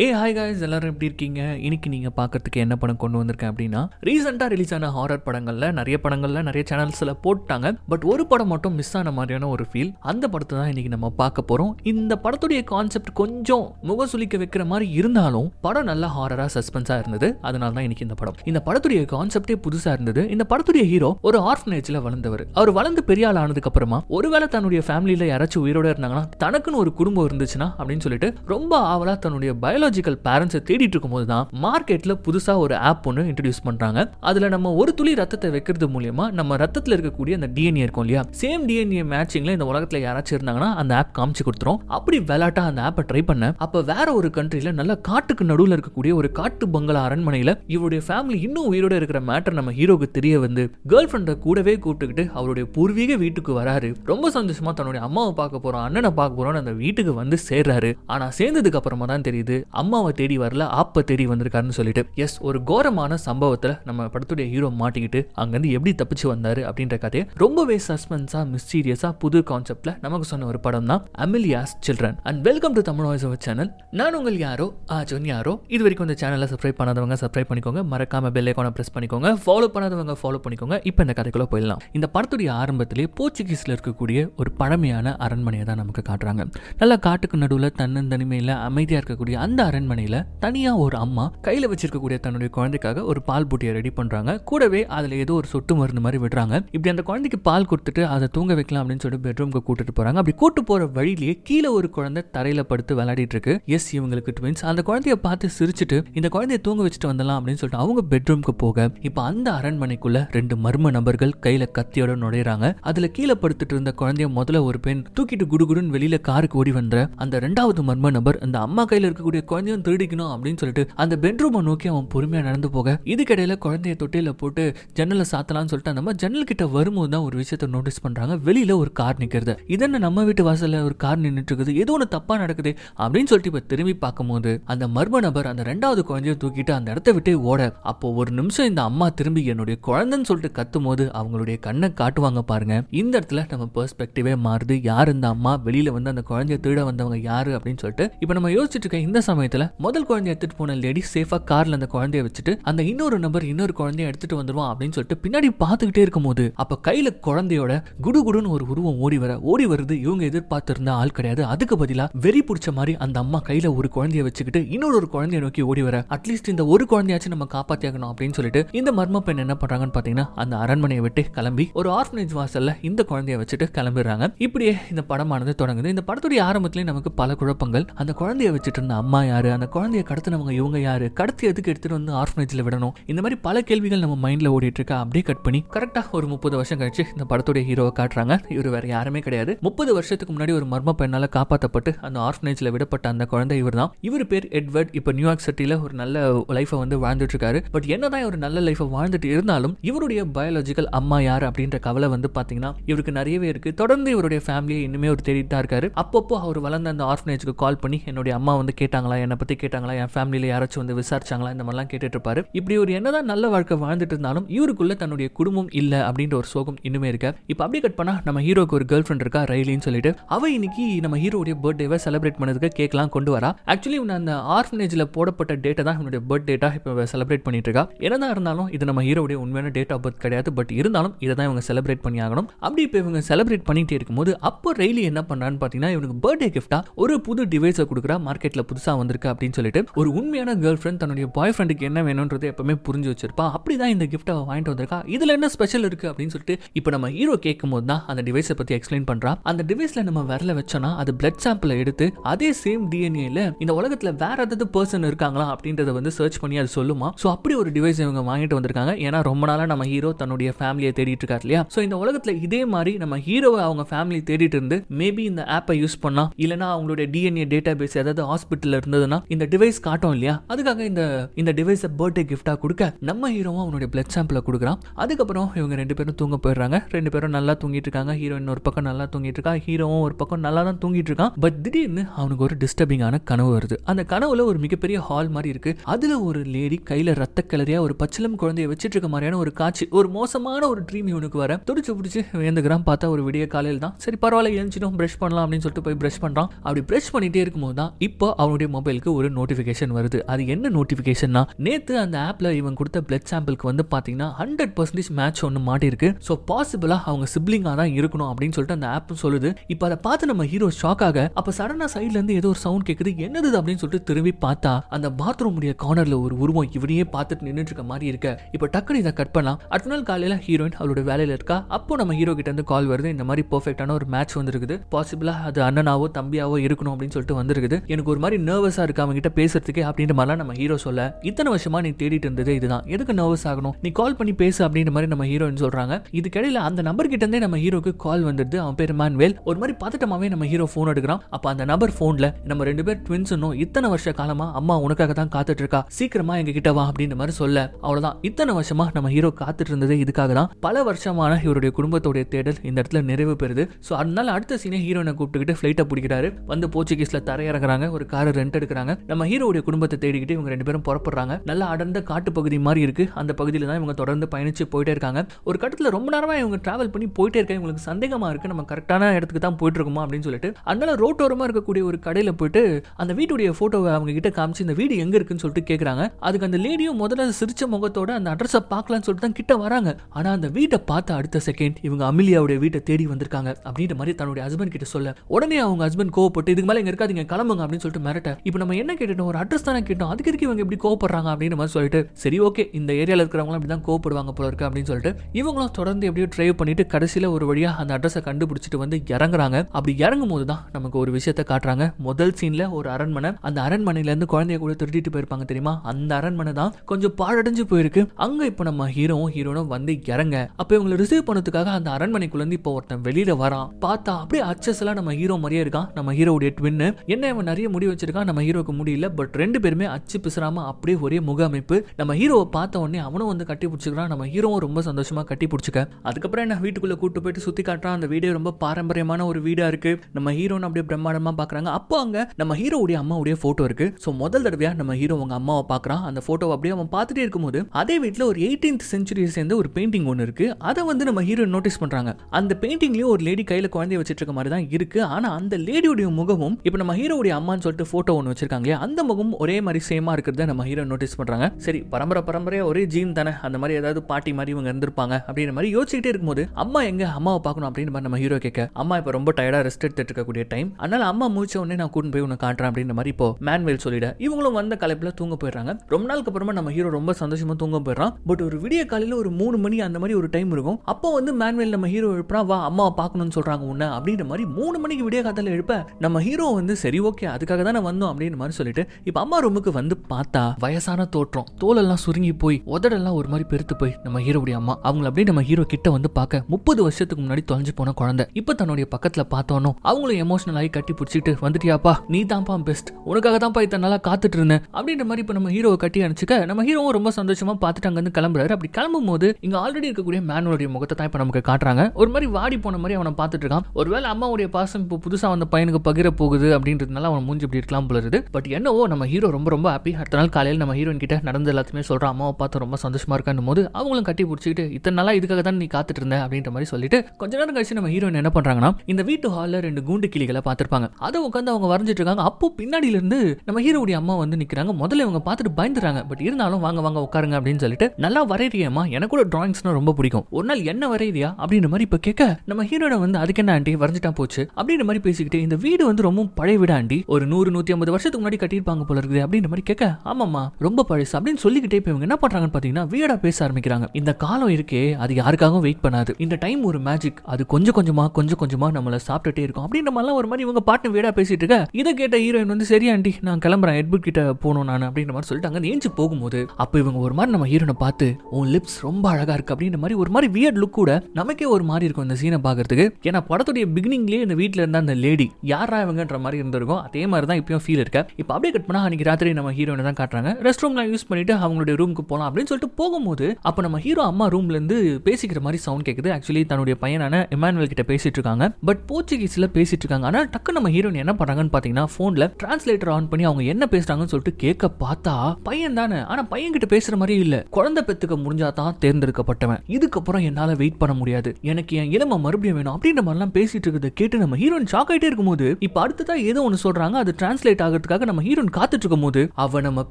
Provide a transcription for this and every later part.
ஏ hi guys எல்லாரும் எப்படி இருக்கீங்க? இன்னைக்கு நீங்கள் பார்க்கறதுக்கு என்ன படம் கொண்டு வந்திருக்கேன் அப்படின்னா ரீசெண்டாக ரிலீஸ் ஆன ஹாரர் படங்களில் நிறைய படங்களில் நிறைய சேனல்ஸில் போட்டாங்க. பட் ஒரு படம் மட்டும் மிஸ் ஆன மாதிரியான ஒரு ஃபீல் அந்த படத்தை தான் இன்னைக்கு நம்ம பார்க்க போகிறோம் இந்த படத்துடைய கான்செப்ட் கொஞ்சம் முகசுலிக்க வைக்கிற மாதிரி இருந்தாலும் படம் நல்லா ஹாரராக சஸ்பென்ஸாக இருந்தது. அதனால தான் இன்னைக்கு இந்த படம். இந்த படத்துடைய கான்செப்டே புதுசாக இருந்தது. இந்த படத்துடைய ஹீரோ ஒரு ஆர்ஃபனேஜில் வளர்ந்தவர். அவர் வளர்ந்து பெரிய ஆள் ஆனதுக்கு அப்புறமா ஒருவேளை தன்னுடைய ஃபேமிலியில் யாராச்சும் உயிரோட இருந்தாங்கன்னா தனக்குன்னு ஒரு குடும்பம் இருந்துச்சுன்னா அப்படின்னு சொல்லிட்டு ரொம்ப ஆவலாக தன்னுடைய பயாலஜிக்கல் பேரண்ட்ஸை தேடிட்டு இருக்கும்போது தான் மார்க்கெட்டில் புதுசாக ஒரு ஆப் ஒன்று இன்ட்ரடியூஸ் பண்ணுறாங்க அதில் நம்ம ஒரு துளி ரத்தத்தை வைக்கிறது மூலியமா நம்ம ரத்தத்தில் இருக்கக்கூடிய அந்த டிஎன்ஏ இருக்கும் இல்லையா? சேம் டிஎன்ஏ மேட்சிங்கில் இந்த உலகத்தில் யாராச்சும் இருந்தாங்கன்னா அந்த ஆப் காமிச்சு கொடுத்துரும். அப்படி விளாட்டா அந்த ஆப்பை ட்ரை பண்ண. அப்போ வேற ஒரு கண்ட்ரியில் நல்ல காட்டுக்கு நடுவில் இருக்கக்கூடிய ஒரு காட்டு பங்களா அரண்மனையில் இவருடைய ஃபேமிலி இன்னும் உயிரோட இருக்கிற மேட்டர் நம்ம ஹீரோக்கு தெரிய வந்து கேர்ள் ஃப்ரெண்டை கூடவே கூப்பிட்டுக்கிட்டு அவருடைய பூர்வீக வீட்டுக்கு வராரு. ரொம்ப சந்தோஷமா தன்னுடைய அம்மாவை பார்க்க போறோம் அண்ணனை பார்க்க போறோம்னு அந்த வீட்டுக்கு வந்து சேர்றாரு. ஆனா சேர்ந்ததுக்கு அப்புறமா தான் தெரியுது அம்மாவை தேடி வரல ஆப்ப தேடி வந்திருக்காருன்னு சொல்லிட்டு. எஸ் ஒரு கோரமான சம்பவத்துல நம்ம படத்துடைய ஹீரோ மாட்டிக்கிட்டு அங்கிருந்து எப்படி தப்பிச்சு வந்தாரு அப்படின்ற கதையை ரொம்பவே சஸ்பென்ஸா மிஸ்டீரியஸா புது கான்செப்ட்ல நமக்கு சொன்ன ஒரு படம் தான் Amelia's children and welcome to Tamil voice channel நான் உங்கள் யாரோ? ஆஜோன் யாரோ? இது வரைக்கும் இந்த சேனலை சப்ஸ்கிரைப் பண்ணாதவங்க சப்ஸ்கிரைப் பண்ணிக்கோங்க. மறக்காம பெல் ஐக்கானை பிரஸ் பண்ணிக்கோங்க. ஃபாலோ பண்ணாதவங்க ஃபாலோ பண்ணிக்கோங்க. இப்போ இந்த கதைக்குள்ள போயிடலாம். இந்த படத்துடைய ஆரம்பத்திலே போர்ச்சுகீஸ்ல இருக்கக்கூடிய ஒரு பழமையான அரண்மனையை தான் நமக்கு காட்டுறாங்க. நல்லா காட்டுக்கு நடுவில் தன்னந்தனிமையில் அமைதியாக இருக்கக்கூடிய அந்த அரண்மனையில தனியா ஒரு அம்மா கையில வச்சிருக்கக்கூடிய தன்னுடைய குழந்தைக்காக ஒரு பால் பூட்டியை ரெடி பண்றாங்க. கூடவே அதுல ஏதோ ஒரு சொட்டு மருந்து மாதிரி விடுறாங்க. இப்படி அந்த குழந்தைக்கு பால் கொடுத்துட்டு அதை தூங்க வைக்கலாம் அப்படின்னு சொல்லிட்டு பெட்ரூம்க்கு கூட்டிட்டு போறாங்க. அப்படி கூட்டு போற வழியிலேயே கீழே ஒரு குழந்தை தரையில படுத்து விளையாடிட்டு இருக்கு. எஸ் இவங்களுக்கு ட்வின்ஸ் அந்த குழந்தைய பார்த்து சிரிச்சுட்டு இந்த குழந்தைய தூங்க வச்சுட்டு வந்தலாம் அப்படின்னு சொல்லிட்டு அவங்க பெட்ரூம்க்கு போக இப்ப அந்த அரண்மனைக்குள்ள ரெண்டு மர்ம நபர்கள் கையில கத்தியோட நுழையிறாங்க. அதுல கீழே படுத்துட்டு இருந்த குழந்தைய முதல்ல ஒரு பெண் தூக்கிட்டு குடுகுடுன்னு வெளியில காருக்கு ஓடி வந்த அந்த ரெண்டாவது மர்ம நபர் அந்த அம்மா கையில இருக்கக்கூடிய குழந்தையும் திருடிக்கணும் அப்படின்னு சொல்லிட்டு அந்த பெட்ரூமை நோக்கி அவன் பொறுமையா நடந்து போக இதுக்கிடையில குழந்தைய தொட்டியில் போட்டு ஜன்னலை சாத்தலாம்னு சொல்லிட்டு நம்ம ஜன்னல் கிட்ட வரும்போது தான் ஒரு விஷயத்த நோட்டீஸ் பண்றாங்க. வெளியில ஒரு கார் நிக்கிறது. இதென்ன நம்ம வீட்டு வாசல்ல ஒரு கார் நின்றுட்டு இருக்குது ஏதோ ஒன்று தப்பா நடக்குது அப்படின்னு சொல்லிட்டு இப்ப திரும்பி பார்க்கும்போது அந்த மர்ம நபர் அந்த ரெண்டாவது குழந்தைய தூக்கிட்டு அந்த இடத்த விட்டு ஓட அப்போ ஒரு நிமிஷம் இந்த அம்மா திரும்பி என்னுடைய குழந்தைன்னு சொல்லிட்டு கத்தும் போது அவங்களுடைய கண்ணை காட்டுவாங்க பாருங்க. இந்த இடத்துல நம்ம பெர்ஸ்பெக்டிவே மாறுது. யார் இந்த அம்மா? வெளியில வந்து அந்த குழந்தைய திருட வந்தவங்க யாரு? அப்படின்னு சொல்லிட்டு இப்போ நம்ம யோசிச்சுட்டு இருக்க இந்த சமயத்துல முதல் குழந்தைய எடுத்துட்டு போன லேடி சேஃபா கார்ல அந்த குழந்தைய வச்சுட்டு அந்த இன்னொரு நபர் இன்னொரு குழந்தைய எடுத்துட்டு வந்துருவான் அப்படின்னு சொல்லிட்டு பின்னாடி பார்த்துக்கிட்டே இருக்கும்போது அப்ப கையில குழந்தையோட குடுகுடுன்னு ஒரு உருவம் ஓடி வர ஓடி வருது. இவங்க எதிர்பார்த்திருந்த ஆள் கிடையாது. அதுக்கு பதிலா வெறி பிடிச்ச மாதிரி அந்த அம்மா கையில ஒரு குழந்தைய வச்சுக்கிட்டு இன்னொரு ஒரு குழந்தைய நோக்கி ஓடி வர அட்லீஸ்ட் இந்த ஒரு குழந்தையாச்சும் நம்ம காப்பாத்தியாகணும் அப்படின்னு சொல்லிட்டு இந்த மர்ம பெண் என்ன பண்றாங்கன்னு பாத்தீங்கன்னா அந்த அரண்மனையை விட்டு கிளம்பி ஒரு ஆர்ஃபனேஜ் வாசல்ல இந்த குழந்தைய வச்சுட்டு கிளம்பிடுறாங்க. இப்படியே இந்த படமானது தொடங்குது. இந்த படத்துடைய ஆரம்பத்திலேயே நமக்கு பல குழப்பங்கள். அந்த குழந்தைய வச்சுட்டு இருந்த அம்மா யாரு? அந்த குழந்தைய கடத்தினவங்க இவங்க யாரு? கடத்தி எதுக்கு எடுத்துட்டு வந்து ஆர்ஃபனேஜில் விடணும்? இந்த மாதிரி பல கேள்விகள் நம்ம மைண்ட்ல ஓடிட்டு இருக்கா. அப்படியே கட் பண்ணி கரெக்டா ஒரு முப்பது வருஷம் கழிச்சு இந்த படத்துடைய ஹீரோவை காட்டுறாங்க. இவர் வேற யாருமே கிடையாது. முப்பது வருஷத்துக்கு முன்னாடி ஒரு மர்ம பெண்ணால காப்பாற்றப்பட்டு அந்த ஆர்ஃபனேஜில் விடப்பட்ட அந்த குழந்தை இவர் தான் இவர் பேர் எட்வர்ட். இப்போ நியூயார்க் சிட்டில ஒரு நல்ல லைஃபை வந்து வாழ்ந்துட்டு இருக்காரு. பட் என்னதான் ஒரு நல்ல லைஃபை வாழ்ந்துட்டு இருந்தாலும் இவருடைய பயாலஜிக்கல் அம்மா யார் அப்படின்ற கவலை வந்து பாத்தீங்கன்னா இவருக்கு நிறையவே இருக்கு. தொடர்ந்து இவருடைய ஃபேமிலியை இன்னுமே ஒரு தேடிட்டு தான் இருக்காரு. அப்பப்போ அவர் வளர்ந்த அந்த ஆர்ஃபனேஜுக்கு கால் பண்ணி என்னுடைய அம்மா வந்து கேட்டாங்களா என்னை பற்றி கேட்டாங்களா? என் ஃபேமிலியில யாராச்சும் வந்து விசாரிச்சாங்களா? இந்த மாதிரிலாம் கேட்டுட்டு இருப்பாரு. இப்படி ஒரு என்னதான் நல்ல வாழ்க்கை வாழ்ந்துட்டு இருந்தாலும் இவருக்குள்ள தன்னுடைய குடும்பம் இல்லை அப்படின்ற ஒரு சோகம் இன்னுமே இருக்கு. இப்போ அப்படி கட் பண்ணா நம்ம ஹீரோக்கு ஒரு கேர்ள் ஃப்ரெண்ட் இருக்கா ரயிலின்னு சொல்லிட்டு. அவ இன்னைக்கு நம்ம ஹீரோடைய பர்த்டேவை செலிப்ரேட் பண்ணதுக்கு கேக்லாம் கொண்டு வரா. ஆக்சுவலி இவன் அந்த ஆர்ஃபனேஜில் போடப்பட்ட டேட்டை தான் இவனுடைய பர்த் டேட்டா இப்போ செலிப்ரேட் பண்ணிட்டு இருக்கா. என்னதான் இருந்தாலும் இது நம்ம ஹீரோடைய உண்மையான டேட் ஆஃப் பர்த் கிடையாது. பட் இருந்தாலும் இதை தான் இவங்க செலிப்ரேட் பண்ணி ஆகணும். அப்படி இப்போ இவங்க செலிப்ரேட் பண்ணிட்டே இருக்கும்போது அப்போ ரயிலி என்ன பண்ணுறான்னு பார்த்தீங்கன்னா இவனுக்கு பர்த்டே கிஃப்டா ஒரு புது டிவைஸை கொடுக்குறா. மார்க்கெட்டில் புதுசாக வந்திருக்கு அப்படின்னு சொல்லிட்டு ஒரு உண்மையான கேர்ள் ஃப்ரெண்ட் தன்னுடைய பாய் ஃப்ரெண்டுக்கு என்ன வேணும்ன்றது எப்பவுமே புரிஞ்சு வச்சிருப்பா. அப்படிதான் இந்த கிஃப்ட்டை வாங்கிட்டு வந்திருக்கா. இதுல என்ன ஸ்பெஷல் இருக்கு அப்படின்னு சொல்லிட்டு இப்போ நம்ம ஹீரோ கேட்கும் போது தான் அந்த டிவைஸை பத்தி எக்ஸ்பிளைன் பண்றா. அந்த டிவைஸ்ல நம்ம விரல வச்சோம்னா அது பிளட் சாம்பிளை எடுத்து அதே சேம் டிஎன்ஏல இந்த உலகத்துல வேற ஏதாவது பர்சன் இருக்காங்களா அப்படின்றத வந்து சர்ச் பண்ணி அது சொல்லுமா. ஸோ அப்படி ஒரு டிவைஸ் இவங்க வாங்கிட்டு வந்திருக்காங்க. ஏன்னா ரொம்ப நாளா நம்ம ஹீரோ தன்னுடைய ஃபேமிலியை தேடிட்டு இருக்காரு இல்லையா? ஸோ இந்த உலகத்துல இதே மாதிரி நம்ம ஹீரோவை அவங்க ஃபேமிலி தேடிட்டு இருந்து மேபி இந்த ஆப்பை யூஸ் பண்ணா இல்லைனா அவங்களுடைய டிஎன்ஏ டேட்டா பேஸ் ஏதாவது ஹாஸ்பிட்டல் இருந்ததுன்னா இந்த டிவைஸ் காட்டும் இல்லையா? அதுக்காக இந்த இந்த டிவைஸை பர்த்டே கிஃப்டா கொடுக்க நம்ம ஹீரோவும் அவனுடைய பிளட் சாம்பிளை கொடுக்குறான். அதுக்கப்புறம் இவங்க ரெண்டு பேரும் தூங்க போயிடுறாங்க. ரெண்டு பேரும் நல்லா தூங்கிட்டு இருக்காங்க. ஹீரோயின் ஒரு பக்கம் நல்லா தூங்கிட்டு இருக்கா. ஹீரோவும் ஒரு பக்கம் நல்லா தான் தூங்கிட்டு இருக்கான். பட் திடீர்னு அவனுக்கு ஒரு டிஸ்டர்பிங்கான கனவு வருது. அந்த கனவுல ஒரு மிகப்பெரிய ஹால் மாதிரி இருக்கு. அதுல ஒரு லேடி கையில ரத்த கிளறியா ஒரு பச்சிலம் குழந்தைய வச்சிட்டு இருக்க மாதிரியான ஒரு காட்சி ஒரு மோசமான ஒரு ட்ரீம் இவனுக்கு வர. துடிச்சு பிடிச்சி வேந்துக்கிறான் பார்த்தா ஒரு விடிய காலையில் தான் சரி பரவாயில்ல எழுந்திடும் பிரஷ் பண்ணலாம் அப்படின்னு சொல்லிட்டு போய் பிரஷ் பண்றான். அப்படி பிரஷ் பண்ணிட்டே இருக்கும்போது தான் இப்போ அவனுடைய மொபைல் மொபைலுக்கு ஒரு நோட்டிஃபிகேஷன் வருது. அது என்ன நோட்டிஃபிகேஷன்னா நேற்று அந்த ஆப்பில் இவன் கொடுத்த பிளட் சாம்பிளுக்கு வந்து பார்த்தீங்கன்னா ஹண்ட்ரட் பர்சன்டேஜ் மேட்ச் ஒன்று மாட்டிருக்கு ஸோ பாசிபிளா அவங்க சிப்ளிங்கா தான் இருக்கணும் அப்படின்னு சொல்லிட்டு அந்த ஆப் சொல்லுது. இப்போ அதை பார்த்து நம்ம ஹீரோ ஷாக் ஆக அப்போ சடனாக சைட்லேருந்து ஏதோ ஒரு சவுண்ட் கேட்குது என்னது அப்படின்னு சொல்லிட்டு திரும்பி பார்த்தா அந்த பாத்ரூம் உடைய கார்னரில் ஒரு உருவம் இவனையே பார்த்துட்டு நின்றுட்டு இருக்க மாதிரி இருக்கு. இப்போ டக்குனு இதை கட் பண்ணலாம். அடுத்த நாள் காலையில் ஹீரோயின் அவளோட வேலையில் இருக்கா? அப்போ நம்ம ஹீரோ கிட்ட இருந்து கால் வருது. இந்த மாதிரி பர்ஃபெக்டான ஒரு மேட்ச் வந்திருக்குது. பாசிபிளா அது அண்ணனாவோ தம்பியாவோ இருக்கணும் அப்படின்னு சொல்லிட்டு வந்திருக்குது. எனக்கு ஒரு மாதிரி நர்வஸ் இருக்கு அவங்க கிட்ட பேசுறதுக்கே அப்படின்ற மாதிரிலாம் நம்ம ஹீரோ சொல்ல இத்தனை வருஷமா நீ தேடிட்டு இருந்தது இதுதான். எதுக்கு நர்வஸ் ஆகணும்? நீ கால் பண்ணி பேசு அப்படின்ற மாதிரி நம்ம ஹீரோன்னு சொல்றாங்க. இதுக்கிடையில அந்த நம்பர் கிட்ட இருந்தே நம்ம ஹீரோக்கு கால் வந்துடுது அவன் பேர் மேன்வேல் ஒரு மாதிரி பதட்டமாவே நம்ம ஹீரோ ஃபோன் எடுக்கிறான். அப்ப அந்த நபர் ஃபோன்ல நம்ம ரெண்டு பேர் ட்வின்ஸ்னும் இத்தனை வருஷ காலமா அம்மா உனக்காக தான் காத்துட்டு இருக்கா? சீக்கிரமா எங்க கிட்ட வா அப்படின்ற மாதிரி சொல்ல. அவ்வளவுதான். இத்தனை வருஷமா நம்ம ஹீரோ காத்துட்டு இருந்தது இதுக்காக தான். பல வருஷமான இவருடைய குடும்பத்துடைய தேடல் இந்த இடத்துல நிறைவு பெறுது. ஸோ அதனால அடுத்த சீனே ஹீரோனை கூப்பிட்டுக்கிட்டு ஃபிளைட்டை பிடிக்கிறாரு. வந்து போர்ச்சுகீஸ்ல தரையிறங்குறாங்க. ஒரு காரை ரெண்ட் எடுக்கிறாங்க. நம்ம ஹீரோடைய குடும்பத்தை தேடிக்கிட்டு இவங்க ரெண்டு பேரும் புறப்படுறாங்க. நல்லா அடர்ந்த காட்டு பகுதி மாதிரி இருக்கு. அந்த பகுதியில் தான் இவங்க தொடர்ந்து பயணிச்சு போயிட்டே இருக்காங்க. ஒரு கட்டத்தில் ரொம்ப நேரமா இவங்க டிராவல் பண்ணி போயிட்டே இருக்கா இவங்களுக்கு சந்தேகமா இருக்கு. நம்ம கரெக்டான இடத்துக்கு தான் போயிட்டு இருக்கோமா அப்படின்னு சொல்லிட்டு அதனால ரோட்டோரமா இருக்கக்கூடிய ஒரு கடையில் போயிட்டு அந்த வீட்டுடைய போட்டோவை அவங்க கிட்ட காமிச்சு இந்த வீடு எங்க இருக்குன்னு சொல்லிட்டு கேட்குறாங்க அதுக்கு அந்த லேடியும் முதல்ல சிரிச்ச முகத்தோட அந்த அட்ரஸை பார்க்கலாம்னு சொல்லிட்டு தான் கிட்ட வராங்க. ஆனா அந்த வீட்டை பார்த்த அடுத்த செகண்ட் இவங்க அமிலியாவுடைய வீட்டை தேடி வந்திருக்காங்க. அப்படின்ற மாதிரி தன்னுடைய ஹஸ்பண்ட் கிட்ட சொல்ல உடனே அவங்க ஹஸ்பண்ட் கோவப்பட்டு இதுக்கு மேல இங்க இருக்காதிங்க கிளம்புங்க அப்படின்னு சொல்லிட்டு மிரட்ட. இப்போ நம்ம என்ன கேட்டுட்டோம்? ஒரு அட்ரஸ் தானே கேட்டோம். அதுக்கு எதுக்கு இவங்க இப்படி கோவப்படுறாங்க அப்படின்னு மாதிரி சொல்லிட்டு சரி ஓகே இந்த ஏரியாவில் இருக்கிறவங்களும் இப்படி தான் கோவப்படுவாங்க போல இருக்கு அப்படின்னு சொல்லிட்டு இவங்களும் தொடர்ந்து எப்படியோ ட்ரைவ் பண்ணிட்டு கடைசியில் ஒரு வழியாக அந்த அட்ரஸை கண்டுபிடிச்சிட்டு வந்து இறங்குறாங்க. அப்படி இறங்கும் போது தான் நமக்கு ஒரு விஷயத்தை காட்டுறாங்க. முதல் சீனில் ஒரு அரண்மனை அந்த அரண்மனையிலேருந்து குழந்தைய கூட திருடிட்டு போயிருப்பாங்க தெரியுமா? அந்த அரண்மனை தான் கொஞ்சம் பாழடைஞ்சு போயிருக்கு. அங்க இப்போ நம்ம ஹீரோவும் ஹீரோனும் வந்து இறங்க. அப்போ இவங்களை ரிசீவ் பண்ணதுக்காக அந்த அரண்மனைக்குள்ளேருந்து இப்போ ஒருத்தன் வெளியில வரான். பார்த்தா அப்படியே அச்சஸ்லாம் நம்ம ஹீரோ மாதிரியே இருக்கான். நம்ம ஹீரோவுடைய ட்வின்னு என்ன இவன் நிறைய முடிவு வச்சிருக்கான். நம்ம ஹீரோக்கு முடியல பட் ரெண்டு பேருமே அச்சு பிசுறாம அப்படியே ஒரே முக அமைப்பு நம்ம ஹீரோவை பார்த்த உடனே அவனும் வந்து கட்டி பிடிச்சிக்கிறான் நம்ம ஹீரோவும் ரொம்ப சந்தோஷமா கட்டி பிடிச்சிக்க. அதுக்கப்புறம் என்ன வீட்டுக்குள்ள கூட்டு போயிட்டு சுத்தி காட்டுறான். அந்த வீடியோ ரொம்ப பாரம்பரியமான ஒரு வீடா இருக்கு. நம்ம ஹீரோன்னு அப்படியே பிரம்மாண்டமா பாக்குறாங்க. அப்போ அங்க நம்ம ஹீரோவுடைய அம்மாவுடைய போட்டோ இருக்கு. ஸோ முதல் தடவையா நம்ம ஹீரோ அவங்க அம்மாவை பார்க்குறான் அந்த போட்டோவை அப்படியே அவன் பார்த்துட்டே இருக்கும்போது அதே வீட்டில் ஒரு எயிட்டீன்த் செஞ்சுரியை சேர்ந்த ஒரு பெயிண்டிங் ஒன்று இருக்கு. அதை வந்து நம்ம ஹீரோ நோட்டீஸ் பண்றாங்க. அந்த பெயிண்டிங்லயும் ஒரு லேடி கையில குழந்தைய வச்சிட்டு இருக்க மாதிரி தான் இருக்கு. ஆனா அந்த லேடியோடைய முகமும் இப்போ நம்ம ஹீரோவுடைய அம்மான்னு சொல்லிட்டு போட்டோ ஒன்று வச்சிருக்காங்க இல்லையா அந்த முகமும் ஒரே மாதிரி சேமா இருக்கிறத நம்ம ஹீரோ நோட்டீஸ் பண்றாங்க. சரி பரம்பரை பரம்பரையாக ஒரே ஜீன் தானே? அந்த மாதிரி ஏதாவது பாட்டி மாதிரி இவங்க இருந்திருப்பாங்க அப்படின்ற மாதிரி யோசிச்சுட்டே இருக்கும்போது அம்மா எங்க? அம்மாவை பார்க்கணும் அப்படின்ற மாதிரி நம்ம ஹீரோ கேட்க அம்மா இப்போ ரொம்ப டயர்டாக ரெஸ்ட் எடுத்துட்டு இருக்கக்கூடிய டைம் அதனால அம்மா முடிச்ச உடனே நான் கூட்டு போய் உன்னை காட்டுறேன் அப்படின்ற மாதிரி இப்போ மேன்வேல் சொல்லிட. இவங்களும் வந்த கலைப்பில் தூங்க போயிடுறாங்க. ரொம்ப நாளுக்கு அப்புறமா நம்ம ஹீரோ ரொம்ப சந்தோஷமா தூங்க போயிடுறான். பட் ஒரு விடிய காலையில் ஒரு மூணு மணி அந்த மாதிரி ஒரு டைம் இருக்கும். அப்போ வந்து மேன்வேல் நம்ம ஹீரோ எழுப்புறான் வா அம்மாவை பார்க்கணும்னு சொல்றாங்க உன்ன அப்படின்ற மாதிரி மூணு மணிக்கு விடிய காலத்தில் எழுப்ப நம்ம ஹீரோ வந்து சரி ஓகே அதுக்காக தானே வந்தோம். அப்படின்னு மாதிரி சொல்லிட்டு இப்போ அம்மா ரூமுக்கு வந்து பார்த்தா வயசான தோற்றம் தோலெல்லாம் சுருங்கி போய் உதடெல்லாம் ஒரு மாதிரி பெருத்து போய் நம்ம ஹீரோடைய அம்மா. அவங்கள அப்படியே நம்ம ஹீரோ கிட்ட வந்து பார்க்க முப்பது வருஷத்துக்கு முன்னாடி தொலைஞ்சு போன குழந்தை. இப்போ தன்னுடைய பக்கத்துல பார்த்தோனும் அவங்களும் எமோஷனல் ஆகி கட்டி பிடிச்சிட்டு வந்துட்டியாப்பா நீ தான்ப்பா பெஸ்ட் உனக்காக தான்ப்பா இத்தனை நாளா காத்துட்டு இருந்தேன். அப்படின்ற மாதிரி இப்போ நம்ம ஹீரோவை கட்டி அனுப்பிச்சுக்க நம்ம ஹீரோவும் ரொம்ப சந்தோஷமா பார்த்துட்டு அங்கேருந்து கிளம்புறாரு. அப்படி கிளம்பும் போது இங்க ஆல்ரெடி இருக்கக்கூடிய மேனுடைய முகத்தை தான் இப்போ நமக்கு காட்டுறாங்க. ஒரு மாதிரி வாடி போன மாதிரி அவனை பார்த்துட்டு இருக்கான். ஒருவேளை அம்மாவுடைய பாசம் இப்போ புதுசா வந்த பையனுக்கு பகிர போகுது அப்படின்றதுனால அவன் மூஞ்சி இப்படி இருக்கலாம் போல வருது. பட் என்னவோ நம்ம ஹீரோ ரொம்ப ரொம்ப ஹாப்பி அடுத்த நாள் காலையில் நம்ம ஹீரோயின் கிட்ட நடந்த எல்லாத்தையுமே சொல்கிறோம் அம்மாவை பார்த்து ரொம்ப சந்தோஷமா இருக்கான்னு போது அவங்களும் கட்டி பிடிச்சிக்கிட்டு இத்தனை நாளாக இதுக்காக தான் நீ காத்துட்டு இருந்த? அப்படின்ற மாதிரி சொல்லிட்டு கொஞ்ச நேரம் கழிச்சு நம்ம ஹீரோயின் என்ன பண்ணுறாங்கன்னா இந்த வீட்டு ஹாலில் ரெண்டு கூண்டு கிளிகளை பார்த்திருப்பாங்க. அதை உட்காந்து அவங்க வரைஞ்சிட்டு இருக்காங்க. அப்போ பின்னாடியில இருந்து நம்ம ஹீரோடைய அம்மா வந்து நிக்கிறாங்க. முதல்ல இவங்க பார்த்துட்டு பயந்துறாங்க பட் இருந்தாலும் வாங்க வாங்க உட்காருங்க அப்படின்னு சொல்லிட்டு நல்லா வரையறியம்மா. எனக்கு கூட டிராயிங்ஸ்னா ரொம்ப பிடிக்கும். ஒரு நாள் என்ன வரைகிறியா அப்படின்ற மாதிரி இப்போ கேட்க நம்ம ஹீரோட வந்து அதுக்கு என்ன ஆண்டி? வரைஞ்சிட்டா போச்சு. அப்படின்ற மாதிரி பேசிக்கிட்டு இந்த வீடு வந்து ரொம்ப பழைய வீடு ஆண்டி? ஒரு நூறு நூற்றி ஐம்பது வருஷத்துக்கு முன்னாடி கட்டியிருப்பாங்க போல இருக்குது அப்படின்ற மாதிரி கேட்க ஆமாம்மா ரொம்ப பழசு அப்படின்னு சொல்லிக்கிட்டே இப்போ இவங்க என்ன பண்றாங்கன்னு பார்த்தீங்கன்னா வீடா பேச ஆரம்பிக்கிறாங்க. இந்த காலம் இருக்கே அது யாருக்காகவும் வெயிட் பண்ணாது. இந்த டைம் ஒரு மேஜிக் அது கொஞ்சம் கொஞ்சமா கொஞ்சம் கொஞ்சமா நம்மள சாப்பிட்டுட்டே இருக்கும். அப்படின்ற மாதிரிலாம் ஒரு மாதிரி இவங்க பாட்டு வீடா பேசிட்டு இருக்க இதை கேட்ட ஹீரோயின் வந்து சரி ஆண்டி நான் கிளம்புறேன். எட்புட் கிட்ட போகணும் நான் அப்படின்ற மாதிரி சொல்லிட்டு அங்க ஏஞ்சி போகும்போது அப்போ இவங்க ஒரு மாதிரி நம்ம ஹீரோனை பார்த்து உன் லிப்ஸ் ரொம்ப அழகா இருக்கு அப்படின்ற மாதிரி ஒரு மாதிரி வியர்ட் லுக் கூட நமக்கே ஒரு மாதிரி இருக்கும் இந்த சீனை பார்க்கறதுக்கு. ஏன்னா படத்துடைய பிகினிங்லேயே இந்த வீட்டில் இருந்த அந்த லேடி யாரா இவங்கன்ற மாதிரி இருந்திருக்கும். அதே மாதிரி தான் இப்பயும் ஃபீல் இருக்க. இப்போ அப்படியே கட் பண்ணா அன்னைக்கு ராத்திரி நம்ம ஹீரோனை தான் காட்டுறாங்க. ரெஸ்ட் ரூம்லாம் யூஸ் பண்ணிட்டு அவங்களுடைய ரூமுக்கு போகலாம் அப்படின்னு சொல்லிட்டு போகும்போது அப்போ நம்ம ஹீரோ அம்மா ரூம்ல இருந்து பேசிக்கிற மாதிரி சவுண்ட் கேட்குது ஆக்சுவலி தன்னுடைய பையனான இமானுவல் கிட்ட பேசிட்டு இருக்காங்க. பட் போர்ச்சுகீஸ்ல பேசிட்டு இருக்காங்க. ஆனால் டக்கு நம்ம ஹீரோயின் என்ன பண்ணுறாங்கன்னு பார்த்தீங்கன்னா ஃபோனில் டிரான்ஸ்லேட்டர் ஆன் பண்ணி அவங்க என்ன பேசுறாங்கன்னு சொல்லிட்டு கேட்க பார்த்தா பையன் தானே. ஆனால் பையன் கிட்ட பேசுற மாதிரி இல்ல. குழந்தை பெத்துக்க முடிஞ்சா தான் தேர்ந்தெடுக்கப்பட்டவன். இதுக்கப்புறம் என்னால வெயிட் பண்ண முடியாது. எனக்கு என் இளம மறுபடியும் வேணும் அப்படின்ற மாதிரிலாம் பேசிட்டு இருக்கிறத கேட்டு நம்ம ஹீரோயின் ஷாக் ஆயிட்டே இருக்கும்போது இப்போ அடுத்ததா ஏதோ ஒன்று சொல்றாங்க. அது டிரான்ஸ்லேட் ஆக ஆகிறதுக்காக நம்ம ஹீரோன் காத்துட்டு இருக்கும் போது அவ நம்ம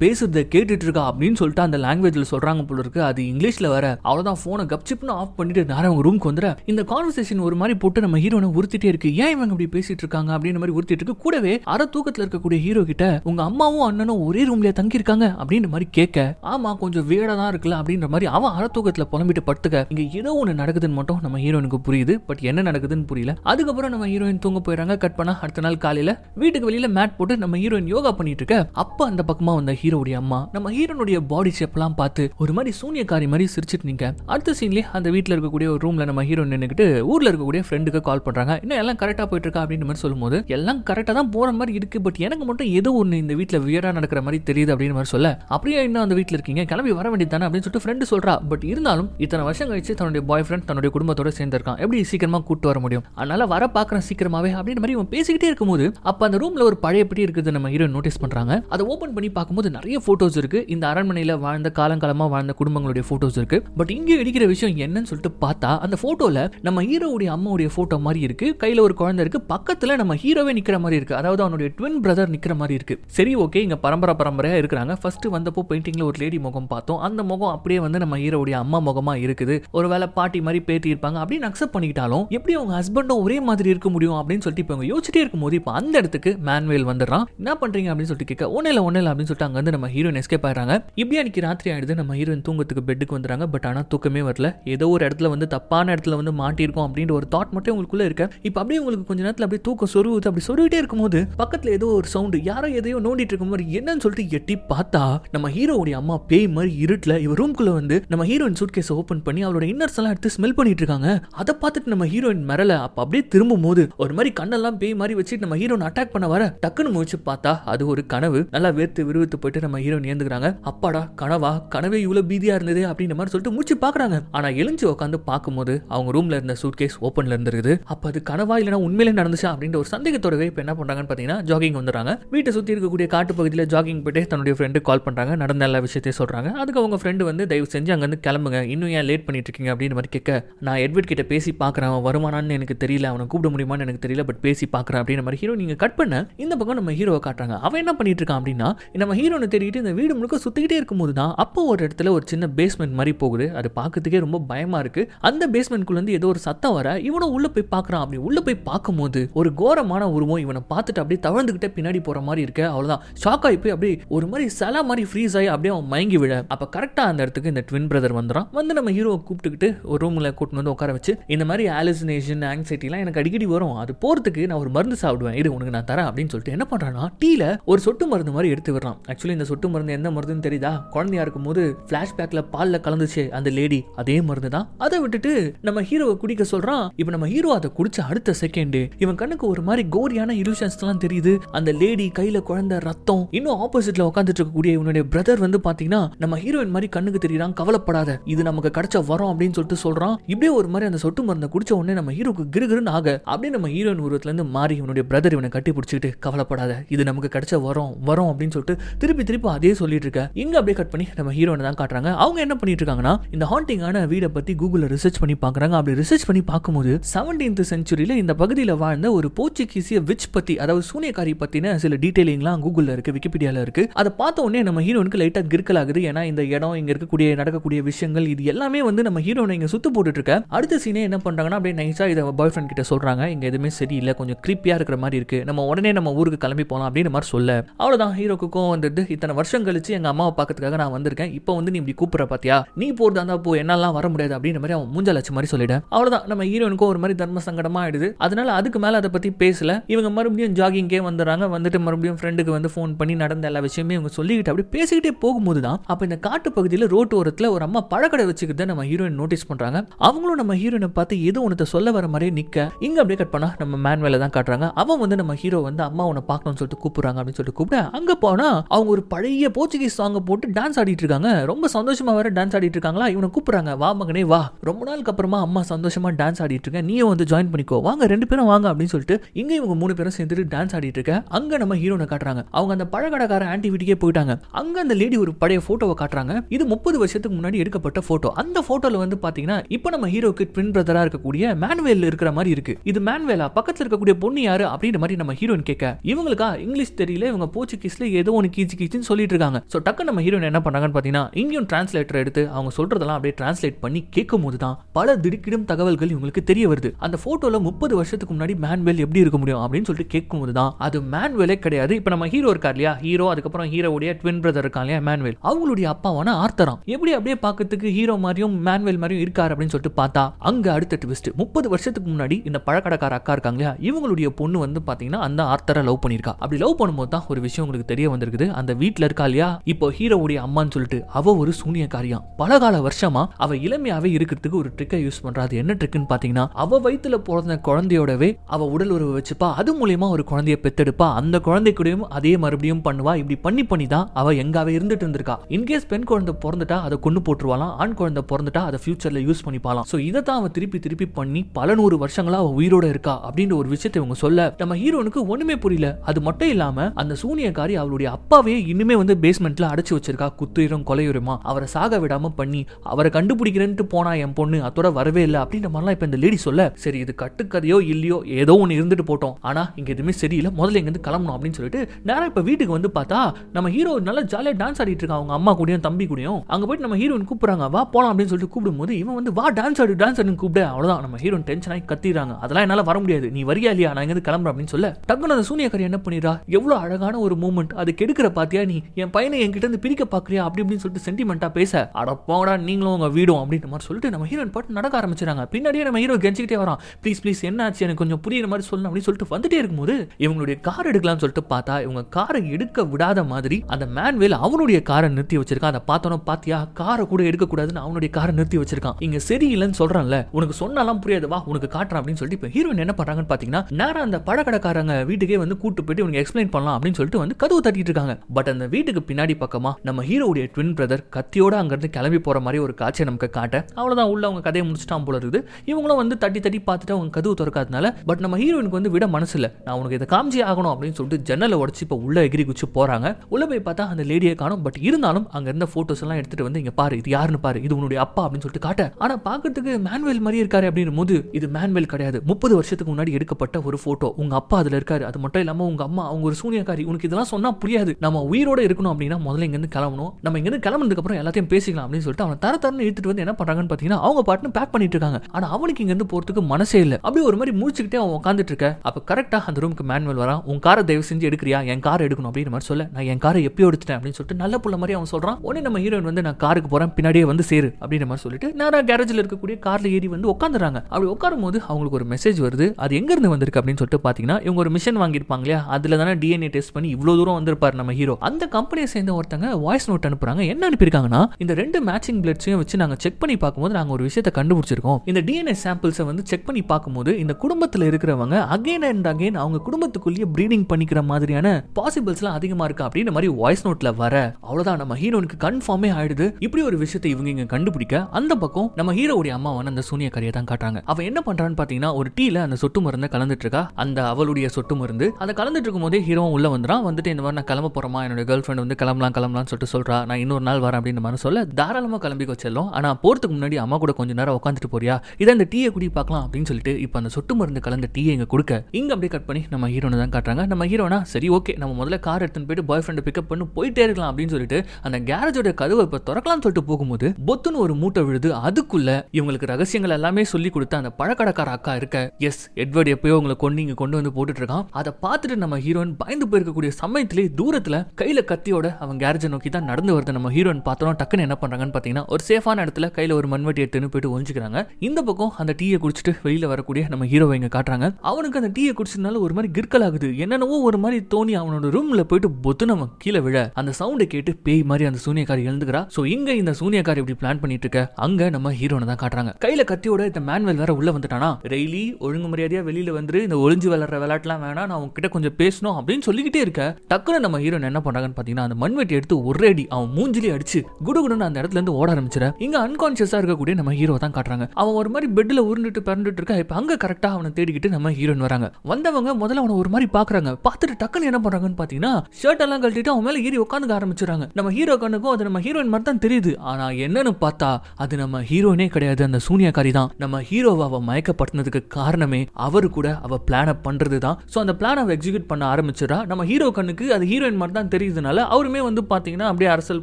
பேசுறத கேட்டுட்டு இருக்கா அப்படின்னு சொல்லிட்டு அந்த லாங்குவேஜ்ல சொல்றாங்க போல இருக்கு. அது இங்கிலீஷ்ல வர அவ்வளவுதான் போனை கப்சிப்னு ஆஃப் பண்ணிட்டு நேரம் அவங்க ரூம்க்கு வந்துற. இந்த கான்வர்சேஷன் ஒரு மாதிரி போட்டு நம்ம ஹீரோனை உறுத்திட்டே இருக்கு. ஏன் இவங்க இப்படி பேசிட்டு இருக்காங்க அப்படின்ற மாதிரி உறுத்திட்டு இருக்கு. கூடவே அரை தூக்கத்துல இருக்கக்கூடிய ஹீரோ கிட்ட உங்க அம்மாவும் அண்ணனும் ஒரே ரூம்ல தங்கி இருக்காங்க அப்படின்ற மாதிரி கேட்க ஆமா கொஞ்சம் வேடா தான் இருக்குல்ல அப்படின்ற மாதிரி அவன் அரை தூக்கத்துல புலம்பிட்டு படுத்துக்க. இங்க ஏதோ ஒண்ணு நடக்குதுன்னு மட்டும் நம்ம ஹீரோனுக்கு புரியுது. பட் என்ன நடக்குதுன்னு புரியல. அதுக்கப்புறம் நம்ம ஹீரோயின் தூங்க போயிடறாங்க. கட் பண்ணா அடுத்த நாள் காலையில வீட்டுக்கு வெளியில மேட் போட்டு நம்ம ஹீரோ ஹீரோயின் யோகா பண்ணிட்டு இருக்க அப்ப அந்த பக்கமா வந்த ஹீரோடைய அம்மா நம்ம ஹீரோனுடைய பாடி ஷேப்லாம் பார்த்து ஒரு மாதிரி சூனியக்காரி மாதிரி சிரிச்சிட்டு நிக்க. அடுத்த சீன்லயே அந்த வீட்டில் இருக்கக்கூடிய ஒரு ரூம்ல நம்ம ஹீரோ நின்னுக்கிட்டு ஊர்ல இருக்கக்கூடிய ஃப்ரெண்டுக்கு கால் பண்றாங்க. இன்னும் எல்லாம் கரெக்டா போயிட்டு இருக்கா? அப்படின்ற மாதிரி சொல்லும்போது எல்லாம் கரெக்டா தான் போற மாதிரி இருக்கு பட் எனக்கு மட்டும் ஏதோ ஒண்ணு இந்த வீட்டில் வியரா நடக்கிற மாதிரி தெரியுது அப்படின்னு மாதிரி சொல்ல அப்படியே இன்னும் அந்த வீட்டில் இருக்கீங்க கிளம்பி வர வேண்டியது தானே? அப்படின்னு சொல்லிட்டு ஃப்ரெண்டு சொல்றா. பட் இருந்தாலும் இத்தனை வருஷம் கழிச்சு தன்னுடைய பாய் ஃப்ரெண்ட் தன்னுடைய குடும்பத்தோட சேர்ந்திருக்கான். எப்படி சீக்கிரமா கூட்டு வர முடியும்? அதனால வர பாக்குறேன் சீக்கிரமாவே அப்படின்ற மாதிரி இவன் பேசிக்கிட்டே இருக்கும்போது அப்ப அந்த ரூம்ல ஒரு பழைய பெட்டி இருக்குது நம்ம ஹீரோ நோட்டீஸ் பண்றாங்க. அதை ஓப்பன் பண்ணி பார்க்கும்போது நிறைய ஃபோட்டோஸ் இருக்கு. இந்த அரண்மனையில் வாழ்ந்த காலங்காலமா வாழ்ந்த குடும்பங்களுடைய ஃபோட்டோஸ் இருக்கு. பட் இங்கே இடிக்கிற விஷயம் என்னன்னு சொல்லிட்டு பார்த்தா அந்த ஃபோட்டோவில் நம்ம ஹீரோவுடைய அம்மாவுடைய ஃபோட்டோ மாதிரி இருக்கு. கையில் ஒரு குழந்தை இருக்கு. பக்கத்துல நம்ம ஹீரோவே நிக்கிற மாதிரி இருக்கு. அதாவது அவனுடைய ட்வின் பிரதர் நிற்கிற மாதிரி இருக்கு. சரி ஓகே இங்க பரம்பரை பரம்பரையா இருக்கிறாங்க. ஃபர்ஸ்ட் வந்தப்போ பெயிண்டிங்கில் ஒரு லேடி முகம் பார்த்தோம். அந்த முகம் அப்படியே வந்து நம்ம ஹீரோவுடைய அம்மா முகமா இருக்குது. ஒரு வேளை பாட்டி மாதிரி பேட்டி இருப்பாங்க. அப்படின்னு அக்செப்ட் பண்ணிக்கிட்டாலும் எப்படி அவங்க ஹஸ்பண்டும் ஒரே மாதிரி இருக்க முடியும் அப்படின்னு சொல்லிட்டு இப்போ அவங்க யோசிச்சிட்டே இருக்கும்போது இப்போ அந்த இடத்துக்கு மேன்வேல் வந்துடுறான். என்ன பண்ணுறீங்க அப்படின்னு சொல்லிட்டு கேட்க ஒன்றும் இல்லை ஒன்றும் இல்லை அப்படின்னு சொல்லிட்டு அங்கே வந்து நம்ம ஹீரோயின் எஸ்கேப் ஆகிறாங்க இப்படி அன்னைக்கு ராத்திரி ஆகிடுது நம்ம ஹீரோயின் தூங்கத்துக்கு பெட்டுக்கு வந்துறாங்க பட் ஆனால் தூக்கமே வரல. ஏதோ ஒரு இடத்துல வந்து தப்பான இடத்துல வந்து மாட்டியிருக்கோம் அப்படின்ற ஒரு தாட் மட்டும் உங்களுக்குள்ளே இருக்க. இப்போ அப்படியே உங்களுக்கு கொஞ்ச நேரத்தில் அப்படியே தூக்கம் சொருவுது அப்படி சொருவிட்டே இருக்கும்போது பக்கத்தில் ஏதோ ஒரு சவுண்டு யாரோ எதையோ நோண்டிட்டு இருக்கும் மாதிரி என்னன்னு சொல்லிட்டு எட்டி பார்த்தா நம்ம ஹீரோவுடைய அம்மா பேய் மாதிரி இருட்டில் இவர் ரூம்குள்ளே வந்து நம்ம ஹீரோயின் சூட்கேஸை ஓப்பன் பண்ணி அவரோட இன்னர்ஸ் எல்லாம் எடுத்து ஸ்மெல் பண்ணிட்டு இருக்காங்க. அதை பார்த்துட்டு நம்ம ஹீரோயின் மிரல அப்போ அப்படியே திரும்பும் போது ஒரு மாதிரி கண்ணெல்லாம் பேய் மாதிரி வச்சுட்டு நம்ம ஹீரோயின் அட்டாக் பண்ண வர டக்குன்னு முழிச்சு பார்த்தா அது ஒரு கனவு. நல்லா வேர்த்து விறுவித்து போயிட்டு நம்ம ஹீரோயின் ஏந்துக்கிறாங்க. அப்பாடா கனவா? கனவே இவ்வளவு பீதியா இருந்தது அப்படின்ற மாதிரி சொல்லிட்டு மூச்சு பாக்குறாங்க ஆனா எழுஞ்சு உட்காந்து பார்க்கும்போது அவங்க ரூம்ல இருந்த சூட் கேஸ் ஓப்பன்ல இருந்திருக்குது. அப்ப அது கனவா இல்லைன்னா உண்மையிலே நடந்துச்சா அப்படின்ற ஒரு சந்தேகத்தோடவே இப்ப என்ன பண்றாங்கன்னு பாத்தீங்கன்னா ஜாகிங் வந்துடுறாங்க. வீட்டை சுத்தி இருக்கக்கூடிய காட்டு பகுதியில் ஜாகிங் போயிட்டு தன்னுடைய ஃப்ரெண்டு கால் பண்றாங்க. நடந்த எல்லா விஷயத்தையும் சொல்றாங்க. அதுக்கு அவங்க ஃப்ரெண்டு வந்து தயவு செஞ்சு அங்கேருந்து கிளம்புங்க. இன்னும் ஏன் லேட் பண்ணிட்டு இருக்கீங்க? அப்படின்ற மாதிரி கேட்க நான் எட்வர்ட் கிட்ட பேசி பார்க்குறேன். அவன் வருமானான்னு எனக்கு தெரியல. அவனை கூப்பிட முடியுமான்னு எனக்கு தெரியல. பட் பேசி பார்க்குறேன். அப்படின்ற மாதிரி ஹீரோ நீங்கள் கட் பண்ண. இந்த பக்கம் நம்ம ஹீரோ காட்டுறாங்க. அவன் என்ன பண்ணிட்டு இருக்கான் அப்படின்னா நம்ம ஹீரோனை தேடிட்டு இந்த வீடு முழுக்க சுற்றிக்கிட்டே இருக்கும்போது தான் அப்போ ஒரு இடத்துல ஒரு சின்ன பேஸ்மெண்ட் மாதிரி போகுது. அது பார்க்கறதுக்கே ரொம்ப பயமா இருக்கு. அந்த பேஸ்மெண்ட்குள்ளேருந்து ஏதோ ஒரு சத்தம் வர இவனும் உள்ள போய் பார்க்குறான். அப்படி உள்ள போய் பார்க்கும்போது ஒரு கோரமான உருவம் இவனை பார்த்துட்டு அப்படியே தவழ்ந்துக்கிட்டே பின்னாடி போற மாதிரி இருக்கு. அவ்வளவுதான். ஷாக் ஆகி போய் அப்படியே ஒரு மாதிரி சில மாதிரி ஃப்ரீஸ் ஆகி அப்படியே அவன் மயங்கி விட அப்ப கரெக்டா அந்த இடத்துக்கு இந்த ட்வின் பிரதர் வந்துடும் வந்து நம்ம ஹீரோவை கூப்பிட்டுக்கிட்டு ஒரு ரூம்ல கூட்டிட்டு வந்து உட்கார வச்சு இந்த மாதிரி ஆலுசினேஷன் ஆங்ஸைட்டிலாம் எனக்கு அடிக்கடி வரும். அது போறதுக்கு நான் ஒரு மருந்து சாப்பிடுவேன். இது உனக்கு நான் தரேன் அப்படின்னு சொல்லிட்டு என்ன பண்றான்னா டீல ஒரு சொட்டு மருந்து மாதிரி எடுத்து விடுறான். ஆக்சுவலி இந்த சொட்டு மருந்து எந்த மருந்துன்னு தெரியுதா? குழந்தையா இருக்கும் போது பிளாஷ்பேக்ல பால்ல கலந்துச்சு அந்த லேடி அதே மருந்து தான் அதை விட்டுட்டு நம்ம ஹீரோவை குடிக்க சொல்றான். இப்போ நம்ம ஹீரோ அதை குடிச்ச அடுத்த செகண்ட் இவன் கண்ணுக்கு ஒரு மாதிரி கோரியான illusions எல்லாம் தெரியுது. அந்த லேடி கையில குழந்தை ரத்தம் இன்னும் ஆப்போசிட்ல உட்காந்துட்டு இருக்கக்கூடிய இவனுடைய பிரதர் வந்து பாத்தீங்கன்னா நம்ம ஹீரோயின் மாதிரி கண்ணுக்கு தெரியறான் கவலைப்படாத. இது நமக்கு கிடைச்ச வரோம் அப்படின்னு சொல்லிட்டு சொல்றான். இப்படியே ஒரு மாதிரி அந்த சொட்டு மருந்தை குடிச்ச உடனே நம்ம ஹீரோக்கு கிருகிருன்னு ஆக அப்படியே நம்ம ஹீரோயின் உருவத்துல இருந்து மாறி இவனுடைய பிரதர் இவனை கட்டி பிடிச்சிக்கிட்டு கவலைப்படாத. இது நமக்கு கிடைச்ச வரோம் வரோம் அப்படின்னு சொல்லிட்டு திருப்பி திருப்பி அதே சொல்லிட்டு இருக்க. இங்க அப்படியே கட் பண்ணி நம்ம ஹீரோனை தான் காட்டுறாங்க. அவங்க என்ன பண்ணிட்டு இருக்காங்கன்னா இந்த ஹாண்டிங்கான வீடை பத்தி கூகுள்ல ரிசர்ச் பண்ணி பாக்குறாங்க அப்படி ரிசர்ச் பண்ணி பார்க்கும்போது செவன்டீன்த் செஞ்சுரியில இந்த பகுதியில் வாழ்ந்த ஒரு போர்ச்சுகீசிய விச் பத்தி அதாவது சூனியக்காரி பத்தின சில டீடைலிங்லாம் கூகுள்ல இருக்கு விக்கிபீடியால இருக்கு. அதை பார்த்த உடனே நம்ம ஹீரோனுக்கு லைட்டா கிறுக்கல் ஆகுது. ஏன்னா இந்த இடம் இங்க இருக்கக்கூடிய நடக்கக்கூடிய விஷயங்கள் இது எல்லாமே வந்து நம்ம ஹீரோனை இங்க சுத்து போட்டுட்டு இருக்க. அடுத்த சீனே என்ன பண்றாங்கன்னா அப்படியே நைஸா இதை பாய் ஃப்ரெண்ட் கிட்ட சொல்றாங்க. இங்க எதுவுமே சரியில்லை. கொஞ்சம் கிரிப்பியா இருக்கிற மாதிரி இருக்கு. நம்ம உடனே நம்ம ஊருக்கு கிளம்பி போகலாம் அப்படின்ற மாதிரி சொல்ல. அவ்வளோதான் ஹீரோக்கு கோவம் வந்துட்டு இத்தனை வருஷம் கழிச்சு எங்கள் அம்மாவை பார்க்கறதுக்காக நான் வந்திருக்கேன். இப்போ வந்து நீ இப்படி கூப்பிட்ற பாத்தியா? நீ போகிறதா இருந்தால் போ என்னெல்லாம் வர முடியாது அப்படின்ற மாதிரி அவன் மூஞ்ச லட்சம் மாதிரி சொல்லிட அவ்வளோதான் நம்ம ஹீரோனுக்கும் ஒரு மாதிரி தர்ம சங்கடமாக ஆயிடுது. அதனால அதுக்கு மேலே அதை பற்றி பேசல. இவங்க மறுபடியும் ஜாகிங்கே வந்துடுறாங்க. வந்துட்டு மறுபடியும் ஃப்ரெண்டுக்கு வந்து ஃபோன் பண்ணி நடந்த எல்லா விஷயமே இவங்க சொல்லிக்கிட்டு அப்படி பேசிக்கிட்டே போகும்போது தான் அப்போ இந்த காட்டு பகுதியில் ரோட்டு ஓரத்தில் ஒரு அம்மா பழக்கடை வச்சுக்கிட்டு நம்ம ஹீரோயின் நோட்டீஸ் பண்ணுறாங்க அவங்களும் நம்ம ஹீரோயினை பார்த்து ஏதோ ஒன்று சொல்ல வர மாதிரியே நிற்க இங்கே அப்படியே கட் பண்ணால் நம்ம மேன் வேலை தான் காட்டுறாங்க. அவன் வந்து நம்ம ஹீரோ வந்து அம்மா உன்னை பார்க்கணும்னு சொல்லிட்டு கூப்பிடுறாங்க அப்படின்னு சொல்லிட்டு கூப்பிட அங்க போனா அவங்க ஒரு பழைய போர்ச்சுகீஸ் சாங்கை போட்டு டான்ஸ் ஆடிட்டு இருக்காங்க. ரொம்ப சந்தோஷமா வேற டான்ஸ் ஆடிட்டு இருக்காங்களா? இவனை கூப்பிடுறாங்க. வா மகனே வா. ரொம்ப நாளுக்கு அப்புறமா அம்மா சந்தோஷமா டான்ஸ் ஆடிட்டு இருக்கேன். நீயும் வந்து ஜாயின் பண்ணிக்கோ. வாங்க ரெண்டு பேரும் வாங்க அப்படின்னு சொல்லிட்டு இங்க இவங்க மூணு பேரும் சேர்ந்துட்டு டான்ஸ் ஆடிட்டு இருக்க அங்க நம்ம ஹீரோனை காட்டுறாங்க. அவங்க அந்த பழக்கடைக்கார ஆன்டி வீட்டுக்கே போயிட்டாங்க. அங்க அந்த லேடி ஒரு பழைய போட்டோவை காட்டுறாங்க. இது முப்பது வருஷத்துக்கு முன்னாடி எடுக்கப்பட்ட போட்டோ அந்த போட்டோல வந்து பாத்தீங்கன்னா இப்போ நம்ம ஹீரோக்கு ட்வின் பிரதரா இருக்கக்கூடிய மேன்வேல் இருக்கிற மாதிரி இருக்கு. இது மேன்வேலா பக்கத்துல இருக்கக்கூடிய பொண்ணு யாரு? அப்படின்ற மாதிரி நம்ம ஹீரோயின் கேட்க இவங்களுக்கா? இங்கிலீஷ் தெரியல இவங்க போர்ச்சுகீஸ்ல ஏதோ ஒன்று கீச்சு கீச்சுன்னு சொல்லிட்டு இருக்காங்க ஸோ டக்கு நம்ம ஹீரோயின் என்ன பண்ணாங்கன்னு பார்த்தீங்கன்னா இங்கேயும் டிரான்ஸ்லேட்டர் எடுத்து அவங்க சொல்றதெல்லாம் அப்படியே டிரான்ஸ்லேட் பண்ணி கேட்கும் போது தான் பல திடுக்கிடும் தகவல்கள் இவங்களுக்கு தெரிய வருது. அந்த போட்டோல முப்பது வருஷத்துக்கு முன்னாடி மேன்வெல் எப்படி இருக்க முடியும் அப்படின்னு சொல்லிட்டு கேட்கும் போது தான் அது மேன்வெலே கிடையாது. இப்போ நம்ம ஹீரோ இருக்கார் இல்லையா? ஹீரோ அதுக்கப்புறம் ஹீரோவுடைய ட்வின் பிரதர் இருக்கான் இல்லையா மேன்வெல் அவங்களுடைய அப்பாவான ஆர்த்தராம் எப்படி அப்படியே பார்க்கறதுக்கு ஹீரோ மாதிரியும் மேன்வெல் மாதிரியும் இருக்கார் அப்படின்னு சொல்லிட்டு பார்த்தா அங்க அடுத்த ட்விஸ்ட் முப்பது வருஷத்துக்கு முன்னாடி இந்த பழக்கடைக்கார அக்கா இருக்காங்க இல்லையா? இவங்களுடைய பொண்ணு வந்து பாத்தீங்கன்னா அந்த ஆர்த்தரை லவ் பண்ணியிருக்கா. அப்படி லவ் பண்ணும்போது தான் ஒரு விஷயம் உங்களுக்கு தெரிய வந்திருக்குது. அந்த வீட்டில் இருக்கா இல்லையா? இப்போ ஹீரோவுடைய அம்மான்னு சொல்லிட்டு அவ ஒரு சூனியக்காரியாம் பல கால வருஷமா அவ இளமையாவே இருக்கிறதுக்கு ஒரு ட்ரிக்கை யூஸ் பண்றா. அது என்ன ட்ரிக்குன்னு பாத்தீங்கன்னா அவ வயிற்றுல பிறந்த குழந்தையோடவே அவ உடல் உறவு வச்சுப்பா. அது மூலியமா ஒரு குழந்தைய பெத்தெடுப்பா. அந்த குழந்தை கூடயும் அதே மறுபடியும் பண்ணுவா. இப்படி பண்ணி பண்ணி தான் அவ எங்காவே இருந்துட்டு இருந்திருக்கா. இன்கேஸ் பெண் குழந்தை பிறந்துட்டா அதை கொண்டு போட்டுருவாலாம் ஆண் குழந்தை பிறந்துட்டா அதை ஃபியூச்சர்ல யூஸ் பண்ணிப்பாலாம் ஸோ இதை தான் அவ திருப்பி திருப்பி பண்ணி பல நூறு வருஷங்களா அவ உயிரோட இருக்கா அப்படின்ற ஒரு விஷயத்தை இவங்க சொல்ல நம்ம ஹீரோனுக்கு ஒண்ணுமே புரியல. அது மட்டும் இல்லாம அந்த சூனியக்காரி அவளுடைய அப்பாவே இன்னுமே வந்து பேஸ்மெண்ட்ல அடைச்சு வச்சிருக்கா. குத்துயிரும் கொலையுருமா. அவரை சாக விடாம பண்ணி அவரை கண்டுபிடிக்கிறேன்ட்டு போனா என் பொண்ணு அதோட வரவே இல்லை அப்படின்ற மாதிரிலாம் இப்ப இந்த லேடி சொல்ல. சரி இது கட்டுக்கதையோ இல்லையோ ஏதோ ஒன்று இருந்துட்டு போட்டோம். ஆனா இங்க எதுவுமே சரியில்லை. முதல்ல இங்க இருந்து கிளம்பணும் அப்படின்னு சொல்லிட்டு நேரம் இப்ப வீட்டுக்கு வந்து பார்த்தா நம்ம ஹீரோ நல்லா ஜாலியா டான்ஸ் ஆடிட்டு இருக்கான். அவங்க அம்மா கூடயும் தம்பி கூடயும். அங்க போயிட்டு நம்ம ஹீரோயின் கூப்பிடுறாங்க. வா போலாம் அப்படின்னு சொல்லிட்டு கூப்பிடும்போது இவன் வந்து வா டான்ஸ் ஆடு டான்ஸ் ஆடுன்னு கூப்பிட. அவ்வளவுதான். நம்ம ஹீரோயின் டென்ஷன் ஆகி கத்திடுறாங்க. அதெல்லாம் என்னால வர முடியாது. நீ வரியா இல்லையா? நான் இங்க கிளம்புறேன் அப்படின்னு சொல்ல. டக்குனு அந்த சூனியக்காரி என்ன பண்ணிடுறா? எவ்வளவு அழகான ஒரு மூமெண்ட் அது கெடுக்கிற பாத்தியா நீ? என் பையனை என்கிட்ட இருந்து பிரிக்க பாக்குறியா? அப்படி இப்படின்னு சொல்லிட்டு சென்டிமெண்டா பேச. அடப்பாடா நீங்களும் உங்க வீடும் அப்படின்ற மாதிரி சொல்லிட்டு நம்ம ஹீரோயின் பாட்டு நடக்க ஆரம்பிச்சிடாங்க பின்னாடியே நம்ம ஹீரோ கெஞ்சிக்கிட்டே வரான். ப்ளீஸ் ப்ளீஸ் என்ன ஆச்சு எனக்கு கொஞ்சம் புரியுற மாதிரி சொல்லணும் அப்படின்னு சொல்லிட்டு வந்துட்டே இருக்கும்போது இவங்களுடைய கார் எடுக்கலாம்னு சொல்லிட்டு பார்த்தா இவங்க காரை எடுக்க விடாத மாதிரி அந்த மேன்வேல் அவனுடைய காரை நிறுத்தி வச்சிருக்கான். அதை பார்த்தோன்னா பாத்தியா காரை கூட எடுக்கக்கூடாதுன்னு அவனுடைய காரை நிறுத்தி வச்சிருக்கான். இங்க சரியில்லைன்னு சொல்றான்ல. உனக்கு சொன்னாலாம் புரியாது. வா உனக்கு காட்டுறான் அப்படின்னு சொல்லிட்டு இப்போ ஹீரோயின் என்ன பண்றாங்கன்னு பாத்தீங்கன்னா நேரம் அந்த பழக்கடைக்காரங்க வீட்டுக்கே வந்து கூட்டு போயிட்டு இவங்க எக்ஸ்பிளைன் பண்ணலாம் அப்படின்னு சொல்லிட்டு வந்து கதவு தட்டிட்டு இருக்காங்க. பட் அந்த வீட்டுக்கு பின்னாடி பக்கமா நம்ம ஹீரோவுடைய ட்வின் பிரதர் கத்தியோட அங்கிருந்து கிளம்பி போற மாதிரி ஒரு காட்சியை நமக்கு காட்ட அவ்வளவுதான். உள்ள அவங்க கதையை முடிச்சுட்டான் போல இருக்குது. இவங்களும் வந்து தட்டி தட்டி பார்த்துட்டு அவங்க கதவு திறக்காதனால பட் நம்ம ஹீரோயினுக்கு வந்து விட மனசு இல்லை. நான் உனக்கு இதை காமிச்சி ஆகணும் அப்படின்னு சொல்லிட்டு ஜன்னலை உடச்சி இப்போ உள்ள எகிரி குச்சி போறாங்க. உள்ள போய் பார்த்தா அந்த லேடியை காணும். பட் இருந்தாலும் அங்க இருந்த போட்டோஸ் எல்லாம் எடுத்துட்டு வந்து இங்க பாரு இது யாருன்னு பாரு இது உன்னுடைய அப்பா அப்படின்னு சொல்லிட்டு காட்ட. ஆனா பாக்குறதுக்கு மேன்வெல் மாதிரி இருக்காரு அப்படின்னு போது இது மேன்வெல் கிடையாது. முப்பது வருஷத்துக்கு முன்னாடி எடுக்கப்பட்ட ஒரு போட்டோ உங்க அப்பா அதுல இருக்காரு. அது மட்டும் இல்லாம உங்க அம்மா அவங்க ஒரு சூனியக்காரி உனக்கு இதெல்லாம் சொன்னா புரியாது. நம்ம உயிரோட இருக்கணும் அப்படின்னா முதல்ல இங்கேருந்து கிளம்பணும். நம்ம இங்க இருந்து அப்புறம் எல்லாத்தையும் பேசிக்கலாம் அப்படின்னு சொல்லிட்டு அவன் தர தரன்னு இழுத்துட்டு வந்து என்ன பண்றாங்கன்னு பாத்தீங்கன்னா அவங்க பாட்டுன்னு பேக் பண்ணிட்டு இருக்காங்க. ஆனா அவனுக்கு இங்க இருந்து போறதுக்கு மனசே இல்லை. அப்படியே ஒரு மாதிரி முடிச்சுக்கிட்டே அவன் உட்காந்துட்டு இருக்க. அப்ப கரெக்டா அந்த ரூமுக்கு மேனுவல் வரா உன் காரை தயவு செஞ்சு எடுக்கிறியா? என் காரை எடுக்கணும் அப்படின்ற மாதிரி சொல்ல நான் என் காரை எப்பயோ எடுத்துட்டேன் அப்படின்னு சொல்லிட்டு நல்ல புள்ள மாதிரி அவன் சொல்றான். உடனே நம்ம ஹீரோயின் வந்து நான் காருக்கு போறேன் பின்னாடியே வந்து சேரு அப்படின்ற மாதிரி சொல்லிட்டு நேராக கேரேஜில் இருக்கக்கூடிய கார்ல ஏறி வந்து உட்காந்துறாங்க அப்படி உட்காரும் போது அவங்களுக்கு ஒரு மெசேஜ் வருது. அது எங்க இருந்து வந்திருக்கு? அப்படின்னு சொல்லிட்டு பாத்தீங்கன்னா இவங்க ஒரு மிஷன் வாங்கியிருப்பாங்க இல்லையா? அதுல தானே டிஎன்ஏ டெஸ்ட் பண்ணி இவ்வளவு தூரம் வந்திருப்பார் நம்ம ஹீரோ அந்த கம்பெனியை சேர்ந்த ஒருத்தங்க வாய்ஸ் நோட் அனுப்புறாங்க. என்ன அனுப்பியிருக்காங்கன்னா இந்த ரெண்டு மேட்சிங் பிளட்ஸையும் வச்சு நாங்க செக் பண்ணி பார்க்கும்போது நாங்க ஒரு விஷயத்தை கண்டுபிடிச்சிருக்கோம். இந்த டிஎன்ஏ சாம்பிள்ஸை வந்து செக் பண்ணி பார்க்கும்போது இந்த குடும்பத்தில் இருக்கிறவங்க அகைன் அண்ட் அகைன் அவங்க குடும்பத்துக்குள்ளேயே ப்ரீடிங் பண்ணிக்கிற மாதிரியான பாசிபிள்ஸ்லாம் அதிகமா இருக்கு அப்படின்ற மாதிரி வாய்ஸ் நோட்ல வர அவ்வளவுதான். நம்ம ஹீரோனுக்கு கன்ஃபார்மே ஆயிடுது. இப்படி ஒரு விஷயத்தை இவங்க இங்க கண்டுபிடிக்க அந்த பக்கம் நம்ம ஹீரோவுடைய அம்மாவான அந்த சூனியக்காரியை தான் காட்டுறாங்க. அவ என்ன பண்றான்னு பாத்தீங்கன்னா ஒரு டீல அந்த சொட்டு மருந்தை கலந்துட்டு இருக்கா. அந்த அவளுடைய சொட்டு மருந்து அதை கலந்துட்டு இருக்கும் போதே ஹீரோ உள்ளே வந்துறான். வந்துட்டு இந்த மாதிரி நான் கிளம்ப போறமா என்னோட கேர்ள் ஃப்ரெண்ட் வந்து கிளம்பலாம் கிளம்பலாம்னு சொல்லிட்டு சொல்கிறா நான் இன்னொரு நாள் வரேன் அப்படின்னு மாதிரி சொல்ல தாராளமாக கிளம்பி வச்சிடலாம் ஆனால் போகிறதுக்கு முன்னாடி அம்மா கூட கொஞ்சம் நேரம் உட்காந்துட்டு போறியா? இதை அந்த டீயை குடி பார்க்கலாம் அப்படின்னு சொல்லிட்டு இப்போ அந்த சொட்டு மருந்து கலந்த டீயை இங்கே கொடுக்க இங்கே அப்படியே கட் பண்ணி நம்ம ஹீரோனை தான் காட்டுறாங்க. நம்ம ஹீரோனா சரி ஓகே நம்ம முதல்ல கார் எடுத்துன்னு போயிட்டு பாய் ஃப்ரெண்டை பிக்கப் பண்ணி போயிட்டே இருக்கலாம் அப்படின்னு சொல்லிட்டு அந்த கேரேஜோட கதவை இப்போ திறக்கலாம்னு சொல்லிட்டு போகும்போது பொத்துன்னு ஒரு மூட்டை விழுது. அதுக்குள்ள இவங்களுக்கு ரகசியங்கள் எல்லாமே சொல்லி கொடுத்த அந்த பழக்கடைக்கார அக்கா இருக்க. எஸ் எட்வர்ட் எப்பயோ உங்களை கொண்டு இங்கே கொண்டு வந்து போட்டுட்டு இருக்கான். அதை பார்த்துட்டு நம்ம ஹீரோ ஹீரோயின் பயந்து போயிருக்கக்கூடிய சமயத்திலே தூரத்துல கையில கத்தியோட அவன் கேரேஜை நோக்கி தான் நடந்து வருது நம்ம ஹீரோயின் பார்த்தோம் டக்குன்னு என்ன பண்றாங்கன்னு பாத்தீங்கன்னா ஒரு சேஃபான இடத்துல கையில ஒரு மண்வெட்டி எடுத்துன்னு போயிட்டு ஒழிஞ்சிக்கிறாங்க இந்த பக்கம் அந்த டீயை குடிச்சிட்டு வெளியில வரக்கூடிய நம்ம ஹீரோவை இங்க காட்டுறாங்க. அவனுக்கு அந்த டீயை குடிச்சதுனால ஒரு மாதிரி கிற்கல் ஆகுது. என்னென்னவோ ஒரு மாதிரி தோணி அவனோட ரூம்ல போயிட்டு பொத்து நம்ம கீழே விழ. அந்த சவுண்டை கேட்டு பேய் மாதிரி அந்த சூனியக்காரி எழுந்துக்கிறா. சோ இங்க இந்த சூனியக்காரி இப்படி பிளான் பண்ணிட்டு இருக்க அங்க நம்ம ஹீரோனை தான் காட்டுறாங்க. கையில கத்தியோட இந்த மேன்வெல் வேற உள்ள வந்துட்டானா? ரெய்லி ஒழுங்கு மரியாதையா வெளியில வந்துரு. இந்த ஒளிஞ்சு விளையாடுற விளையாட்டுலாம் வேணாம். நான் உங்ககிட்ட கொஞ்சம் பேசணும். அப்படின்னு சொல்லிக்கிட்டே இருக்க. டக்குன்னு நம்ம ஹீரோன் என்ன பண்றாங்கன்னு பாத்தீங்கன்னா அந்த மண்வெட்டி எடுத்து ஒரே அடி அவன் மூஞ்சிலே அடிச்சு குடுகுடுன்னு அந்த இடத்துல இருந்து ஓட ஆரம்பிச்சிட. இங்க அன்கான்சியஸா இருக்கக்கூடிய நம்ம ஹீரோ தான் காட்டுறாங்க. அவன் ஒரு மாதிரி பெட்ல உருண்டுட்டு பிறந்துட்டு இருக்கா இப்ப அங்க கரெக்டா அவனை தேடிக்கிட்டு நம்ம ஹீரோன் வராங்க. வந்தவங்க முதல்ல அவனை ஒரு மாதிரி பாக்குறாங்க. பார்த்துட்டு டக்குன்னு என்ன பண்றாங்கன்னு பாத்தீங்கன்னா ஷர்ட் எல்லாம் கழட்டிட்டு அவன் மேல ஏறி உட்காந்துக்க ஆரம்பிச்சிடறாங்க. நம்ம ஹீரோ கண்ணுக்கும் அது நம்ம ஹீரோயின் மாதிரி தான் தெரியுது. ஆனா என்னன்னு பார்த்தா அது நம்ம ஹீரோனே கிடையாது. அந்த சூனியாக்காரி தான். நம்ம ஹீரோவை அவ மயக்கப்படுத்தினதுக்கு காரணமே அவரு கூட அவ பிளான பண்றது தான் ஸோ அந்த பிளான் அவ எக்ஸிக்யூட் பண்ண ஆரம்பிச்சிடா. நம்ம ஹீரோ கண்ணுக்கு அது ஹீரோயின் மாதிரி தான் தெரியுதுனால அவருமே வந்து பார்த்தீங்கன்னா அப்படியே அரசல்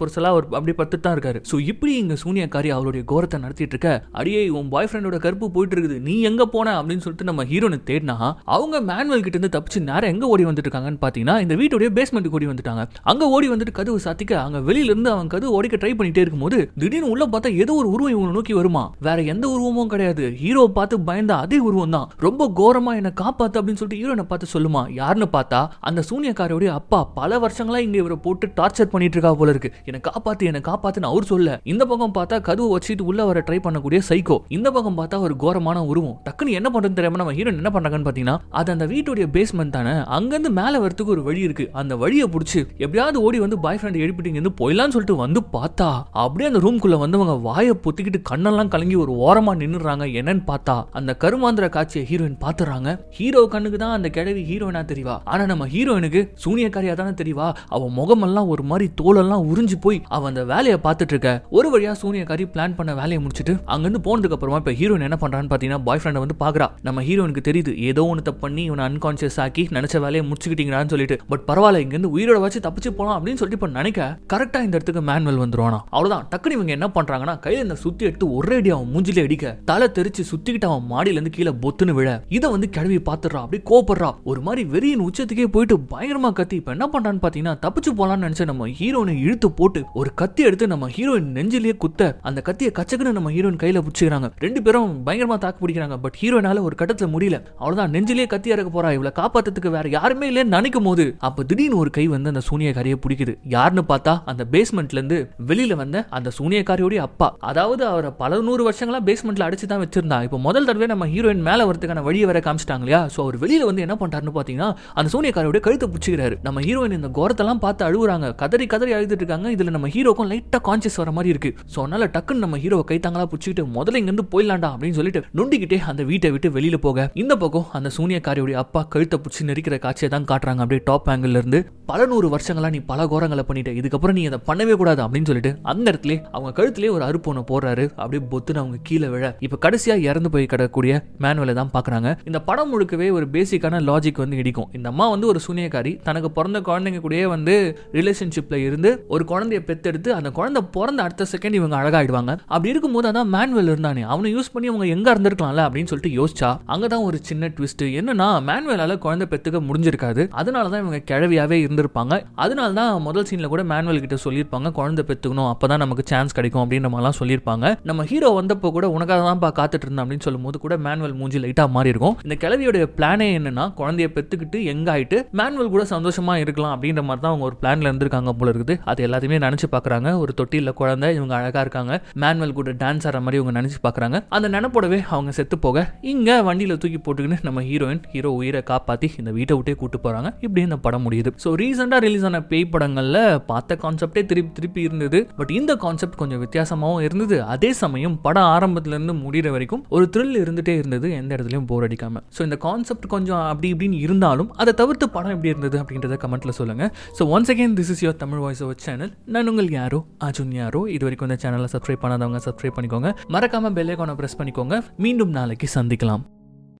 பொருசலாக அவர் அப்படியே பத்து தான் இருக்காரு. ஸோ இப்படி இங்க சூனியக்காரி அவளுடைய கோரத்தை நடத்திட்டு இருக்க அடியே உன் பாய் ஃப்ரெண்டோட கருப்பு போயிட்டு இருக்குது நீ எங்க போன? அப்படின்னு சொல்லிட்டு நம்ம ஹீரோனை தேடினா அவங்க மேனுவல் கிட்ட இருந்து தப்பிச்சு நேரம் எங்க ஓடி வந்துட்டு இருக்காங்கன்னு பாத்தீங்கன்னா இந்த வீட்டுடைய பேஸ்மெண்ட்டுக்கு ஓடி வந்துட்டாங்க. அங்க ஓடி வந்துட்டு கதவு சாத்திக்க அங்க வெளியில இருந்து அவன் கதவு ஓடிக்க ட்ரை பண்ணிட்டே இருக்கும்போது திடீர்னு உள்ள பார்த்தா ஏதோ ஒரு உருவம் இவங்க நோக்கி வருமா? வேற எந்த உருவமும் கிடையாது. ஹீரோ பார்த்து பயந்த அதே உருவம் தான் ரொம்ப கோரமா என்ன காப்பாத்து அப்படின்னு சொல்லிட்டு ஹீரோனை பார்த்து சொல்லுமா? யாருன்னு பார்த்தா அந்த சூனியக்காரோடைய அப்பா பல வருஷங்களா இங்க இவரை போட்டு டார்ச்சர் பண்ணிட்டு இருக்கா போல இருக்கு. என்னை காப்பாத்து என்னை காப்பாத்துன்னு அவர் சொல்ல. இந்த பக்கம் பார்த்தா கதுவை வச்சுட்டு உள்ள வர ட்ரை பண்ணக்கூடிய சைக்கோ இந்த பக்கம் பார்த்தா ஒரு கோரமான உருவம். டக்குன்னு என்ன பண்றது தெரியாம நம்ம ஹீரோ என்ன பண்றாங்கன்னு பாத்தீங்கன்னா அது அந்த வீட்டுடைய பேஸ்மெண்ட் தானே. அங்கிருந்து மேல வரதுக்கு ஒரு வழி இருக்கு. அந்த வழியை பிடிச்சி எப்படியாவது ஓடி வந்து பாய் ஃப்ரெண்ட் எழுப்பிட்டு இருந்து போயிடலாம்னு சொல்லிட்டு வந்து பார்த்தா அப்படியே அந்த ரூம்குள்ள வந்தவங்க வாயை பொத்திக்கிட்டு கண்ணெல்லாம் கலங்கி ஒரு ஓரமா நின்னுறாங்க என்னன்னு பார்த்தா அந்த கருமாந்திர காட்சியை ஹீரோயின் பாத்துறாங்க ஹீரோ கண்ணுக்கு தான் அந்த கிழவி ஹீரோயினா தெரியவா ஆனா நம்ம ஹீரோயினுக்கு சூனியக்காரியா தானே தெரியவா? அவன் முகமெல்லாம் ஒரு மாதிரி தோலெல்லாம் உறிஞ்சு போய் அவன் அந்த வேலையை பார்த்துட்டு இருக்க. ஒரு வழியா சூனியக்காரி பிளான் பண்ண வேலையை முடிச்சிட்டு அங்கிருந்து போனதுக்கு அப்புறமா இப்ப ஹீரோயின் என்ன பண்றான்னு பாத்தீங்கன்னா பாய் ஃப்ரெண்டை வந்து பாக்குறா. நம்ம ஹீரோயினுக்கு தெரியுது ஏதோ ஒன்று தப்பு பண்ணி இவனை அன்கான்சியஸ் ஆக்கி நினைச்ச வேலையை முடிச்சுக்கிட்டீங்களான்னு சொல்லிட்டு. பட் பரவாயில்ல இங்கிருந்து உயிரோட வச்சு தப்பிச்சு போலாம் அப்படின்னு சொல்லிட்டு இப்ப நினைக்க கரெக்டா இந்த இடத்துக்கு மேனுவல் வந்துருவானா? அவ்வளவுதான். டக்குனு இவங்க என்ன பண்றாங்கன்னா கையில இந்த சுத்தி எடுத்து ஒரே அடி அவன் மூஞ்சில அடிக்க தலை தெரிச்சு சுத்திக்கிட்டு அவன் மாடியில இருந்து கீழே பொத்துன்னு விழ. இதை வந்து கிளவி பாத்துறா அப்படி கோபப்படுறா ஒரு மாதிரி வெறியின் உச்சத்துக்கு இடத்துக்கே போயிட்டு பயங்கரமா கத்தி. இப்ப என்ன பண்றான்னு பாத்தீங்கன்னா தப்பிச்சு போலான்னு நினைச்ச நம்ம ஹீரோனை இழுத்து போட்டு ஒரு கத்தி எடுத்து நம்ம ஹீரோயின் நெஞ்சிலேயே குத்த அந்த கத்தியை கச்சக்குன்னு நம்ம ஹீரோயின் கையில பிடிச்சிக்கிறாங்க. ரெண்டு பேரும் பயங்கரமா தாக்கு பிடிக்கிறாங்க. பட் ஹீரோயினால ஒரு கட்டத்துல முடியல. அவ்வளவுதான் நெஞ்சிலேயே கத்தி இறக்க போறா. இவளை காப்பாத்துறதுக்கு வேற யாருமே இல்லைன்னு நினைக்கும் போது அப்ப திடீர்னு ஒரு கை வந்து அந்த சூனியக்காரியை பிடிக்குது. யாருன்னு பார்த்தா அந்த பேஸ்மெண்ட்ல இருந்து வெளியில வந்த அந்த சூனியக்காரியோடைய அப்பா. அதாவது அவரை பல நூறு வருஷங்களா பேஸ்மெண்ட்ல அடிச்சு தான் வச்சிருந்தா. இப்போ முதல் தடவை நம்ம ஹீரோயின் மேல வரதுக்கான வழியை வர காமிச்சிட்டாங்க இல்லையா? ஸோ அவர் வெளியில வந்து என்ன பண்றாருன்னு பாத்தீங்கன்னா அந்த சூனிய சூனியக்காரோட கழுத்தை பிடிச்சிக்கிறாரு. நம்ம ஹீரோயின் இந்த கோரத்தெல்லாம் பார்த்து அழுகுறாங்க. கதறி கதறி அழுதுட்டு இருக்காங்க. இதுல நம்ம ஹீரோக்கும் லைட்டா கான்சியஸ் வர மாதிரி இருக்கு. ஸோ அதனால டக்குன்னு நம்ம ஹீரோவை கைத்தாங்களா பிடிச்சிக்கிட்டு முதல்ல இங்க இருந்து அப்படின்னு சொல்லிட்டு நொண்டிக்கிட்டே அந்த வீட்டை விட்டு வெளியில போக இந்த பக்கம் அந்த சூனியக்காரியோடைய அப்பா கழுத்தை பிடிச்சி நெரிக்கிற காட்சியை தான் காட்டுறாங்க. அப்படியே டாப் ஆங்கிள் இருந்து பல நூறு வருஷங்களா நீ பல கோரங்களை பண்ணிட்ட. இதுக்கப்புறம் நீ அதை பண்ணவே கூடாது அப்படின்னு சொல்லிட்டு அந்த இடத்துல அவங்க கழுத்துலயே ஒரு அறுப்பு ஒன்று போடுறாரு. அப்படியே பொத்துன்னு அவங்க கீழே விழ இப்போ கடைசியா இறந்து போய் கிடக்கக்கூடிய மேனுவலை தான் பார்க்குறாங்க இந்த படம் முழுக்கவே ஒரு பேசிக்கான லாஜிக் வந்து இடிக்கும். இந்த அம்மா வந்து ஒரு சூனியக்காரி. தனக்கு பிறந்த குழந்தைங்க கூடயே வந்து ரிலேஷன்ஷிப்ல இருந்து ஒரு குழந்தைய பெத்தெடுத்து அந்த குழந்தை பிறந்த அடுத்த செகண்ட் இவங்க அழகாயிடுவாங்க. அப்படி இருக்கும்போது அதான் மேனுவல் இருந்தானே. அவனை யூஸ் பண்ணி அவங்க எங்க இருந்திருக்கலாம்ல அப்படின்னு சொல்லிட்டு யோசிச்சா அங்கதான் ஒரு சின்ன ட்விஸ்ட் என்னன்னா மேனுவலால குழந்தை பெத்துக்க முடிஞ்சிருக்காது. அதனால தான் இவங்க கிழவியாவே இருந்திருப்பாங்க. அதனால தான் முதல் சீன்ல கூட மேனுவல் கிட்ட சொல்லியிருப்பாங்க குழந்தை பெத்துக்கணும் அப்பதான் நமக்கு சான்ஸ் கிடைக்கும் அப்படின்ற மாதிரிலாம் சொல்லியிருப்பாங்க. நம்ம ஹீரோ வந்தப்போ கூட உனக்காக தான்ப்பா காத்துட்டு இருந்தேன் அப்படின்னு சொல்லும்போது கூட மேனுவல் மூஞ்சி லைட்டா மாறி இருக்கும் இந்த கிழவியோட பிளானே என்னன்னா குழந்தைய பெத்துக்கிட்டு எங்க ஆகிட்டு மேனுவல் கூட சந்தோஷமா இருக்கலாம் அப்படின்ற மாதிரி தான் அவங்க ஒரு பிளான்ல இருந்திருக்காங்க போல இருக்குது. அது எல்லாத்தையுமே நினைச்சு பார்க்குறாங்க ஒரு தொட்டியில் குழந்தை இவங்க அழகா இருக்காங்க. மேனுவல் கூட டான்ஸ் ஆடுற மாதிரி இவங்க நினைச்சு பார்க்குறாங்க அந்த நினப்போடவே அவங்க செத்து போக இங்க வண்டியில தூக்கி போட்டுக்கின்னு நம்ம ஹீரோயின் ஹீரோ உயிரை காப்பாற்றி இந்த வீட்டை விட்டே கூட்டு போறாங்க. இப்படி இந்த படம் முடியுது. ஸோ ரீசெண்டாக ரிலீஸ் ஆன பேய் படங்கள்ல பார்த்த கான்செப்டே திருப்பி திருப்பி இருந்தது. பட் இந்த கான்செப்ட் கொஞ்சம் வித்தியாசமாகவும் இருந்தது. அதே சமயம் படம் ஆரம்பத்துல இருந்து முடிகிற வரைக்கும் ஒரு த்ரில் இருந்துட்டே இருந்தது. எந்த இடத்துலையும் போர் அடிக்காம. ஸோ இந்த கான்செப்ட் கொஞ்சம் அப்படி இப்படின்னு இருந்தாலும் அதை தவிர தவிர்த்து படம் எப்படி இருந்தது அப்படின்றத கமெண்ட்ல சொல்லுங்க. So once again this is your Tamil voice over channel நான் உங்கள் யாரோ? அஜுன் யாரோ? இது வரைக்கும் இந்த சேனலை சப்ஸ்கிரைப் பண்ணாதவங்க சப்ஸ்கிரைப் பண்ணிக்கோங்க. மறக்காம பெல்லைக்கான ப்ரெஸ் பண்ணிக்கோங்க. மீண்டும் நாளைக்கு சந்திக்கலாம்.